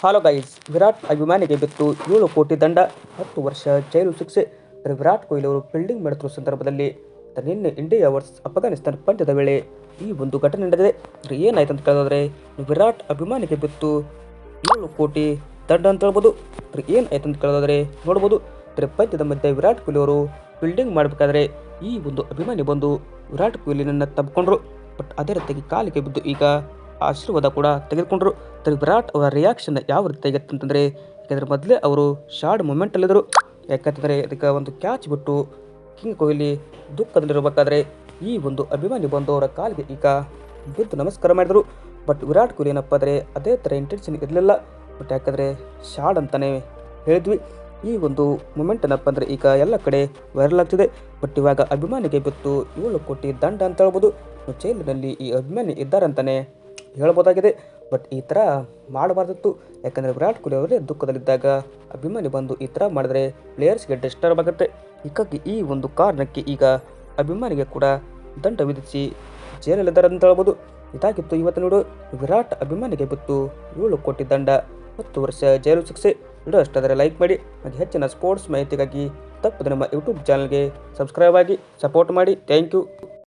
ಹಾಲೋ guys Virat ಅಭಿಮಾನಿಗೆ ಬಿತ್ತು ಏಳು ಕೋಟಿ ದಂಡ, ಹತ್ತು ವರ್ಷ ಜೈಲು ಶಿಕ್ಷೆ. ವಿರಾಟ್ ಕೊಹ್ಲಿ ಅವರು ಫೀಲ್ಡಿಂಗ್ ಮಾಡುತ್ತಿರುವ ಸಂದರ್ಭದಲ್ಲಿ ನಿನ್ನೆ ಇಂಡಿಯಾ ವರ್ಸ್ ಅಫ್ಘಾನಿಸ್ತಾನ ಪಂದ್ಯದ ವೇಳೆ ಈ ಒಂದು ಘಟನೆ ನಡೆದಿದೆ. ಏನಾಯ್ತು ಅಂತ ಕೇಳಿದ್ರೆ, ವಿರಾಟ್ ಅಭಿಮಾನಿಗೆ ಬಿತ್ತು ಏಳು ಕೋಟಿ ದಂಡ ಅಂತ ಹೇಳ್ಬೋದು. ಏನಾಯ್ತು ಅಂತ ಕೇಳಿದ್ರೆ, ನೋಡ್ಬೋದು. ಪಂದ್ಯದ ಮಧ್ಯೆ ವಿರಾಟ್ ಕೊಹ್ಲಿ ಅವರು ಫೀಲ್ಡಿಂಗ್ ಮಾಡಬೇಕಾದ್ರೆ ಈ ಒಂದು ಅಭಿಮಾನಿ ಬಂದು ವಿರಾಟ್ ಕೊಹ್ಲಿನನ್ನು ತಬ್ಕೊಂಡ್ರು. ಬಟ್ ಅದೇ ರೀತಿಯಾಗಿ ಕಾಲಿಗೆ ಬಿದ್ದು ಈಗ ಆಶೀರ್ವಾದ ಕೂಡ ತೆಗೆದುಕೊಂಡರು. ವಿರಾಟ್ ಅವರ ರಿಯಾಕ್ಷನ್ ಯಾವ ರೀತಿ ಆಗಿತ್ತು ಅಂತಂದರೆ ಯಾಕಂದರೆ ಮೊದಲೇ ಅವರು ಶಾರ್ಟ್ ಮೂಮೆಂಟಲ್ಲಿದ್ದರು ಯಾಕಂತಂದರೆ ಅದಕ್ಕೆ ಒಂದು ಕ್ಯಾಚ್ ಬಿಟ್ಟು ಕಿಂಗ್ ಕೊಹ್ಲಿ ದುಃಖದಲ್ಲಿರಬೇಕಾದ್ರೆ ಈ ಒಂದು ಅಭಿಮಾನಿ ಬಂದು ಅವರ ಕಾಲಿಗೆ ಈಗ ಬಿದ್ದು ನಮಸ್ಕಾರ ಮಾಡಿದರು. ಬಟ್ ವಿರಾಟ್ ಕೊಹ್ಲಿ ಏನಪ್ಪ ಅಂದರೆ ಅದೇ ಥರ ಇಂಟೆನ್ಷನ್ ಇರಲಿಲ್ಲ. ಬಟ್ ಯಾಕಂದರೆ ಶಾರ್ಡ್ ಅಂತಲೇ ಹೇಳಿದ್ವಿ. ಈ ಒಂದು ಮೂಮೆಂಟ್ ಏನಪ್ಪ ಅಂದರೆ ಈಗ ಎಲ್ಲ ಕಡೆ ವೈರಲ್ ಆಗ್ತಿದೆ. ಬಟ್ ಇವಾಗ ಅಭಿಮಾನಿಗೆ ಬಿತ್ತು ಏಳು ಕೋಟಿ ದಂಡ ಅಂತ ಹೇಳ್ಬೋದು. ಜೈಲಿನಲ್ಲಿ ಈ ಅಭಿಮಾನಿ ಇದ್ದಾರಂತಾನೆ ಹೇಳ್ಬೋದಾಗಿದೆ. ಬಟ್ ಈ ಥರ ಮಾಡಬಾರ್ದಿತ್ತು. ಯಾಕಂದರೆ ವಿರಾಟ್ ಕೊಹ್ಲಿ ಅವರೇ ದುಃಖದಲ್ಲಿದ್ದಾಗ ಅಭಿಮಾನಿ ಬಂದು ಈ ಥರ ಮಾಡಿದರೆ ಪ್ಲೇಯರ್ಸ್ಗೆ ಡಿಸ್ಟರ್ಬ್ ಆಗುತ್ತೆ. ಹೀಗಾಗಿ ಈ ಒಂದು ಕಾರಣಕ್ಕೆ ಈಗ ಅಭಿಮಾನಿಗೆ ಕೂಡ ದಂಡ ವಿಧಿಸಿ ಜೈಲಲ್ಲಿದ್ದಾರೆ ಅಂತ ಹೇಳ್ಬೋದು. ಇದಾಗಿತ್ತು ಇವತ್ತು ನೋಡು, ವಿರಾಟ್ ಅಭಿಮಾನಿಗೆ ಬಿತ್ತು ಏಳು ಕೋಟಿ ದಂಡ, ಹತ್ತು ವರ್ಷ ಜೈಲು ಶಿಕ್ಷೆ. ವಿಡಿಯೋ ಅಷ್ಟಾದರೆ ಲೈಕ್ ಮಾಡಿ, ಹಾಗೆ ಹೆಚ್ಚಿನ ಸ್ಪೋರ್ಟ್ಸ್ ಮಾಹಿತಿಗಾಗಿ ತಪ್ಪದೆ ನಮ್ಮ ಯೂಟ್ಯೂಬ್ ಚಾನಲ್ಗೆ ಸಬ್ಸ್ಕ್ರೈಬ್ ಆಗಿ ಸಪೋರ್ಟ್ ಮಾಡಿ. Thank you.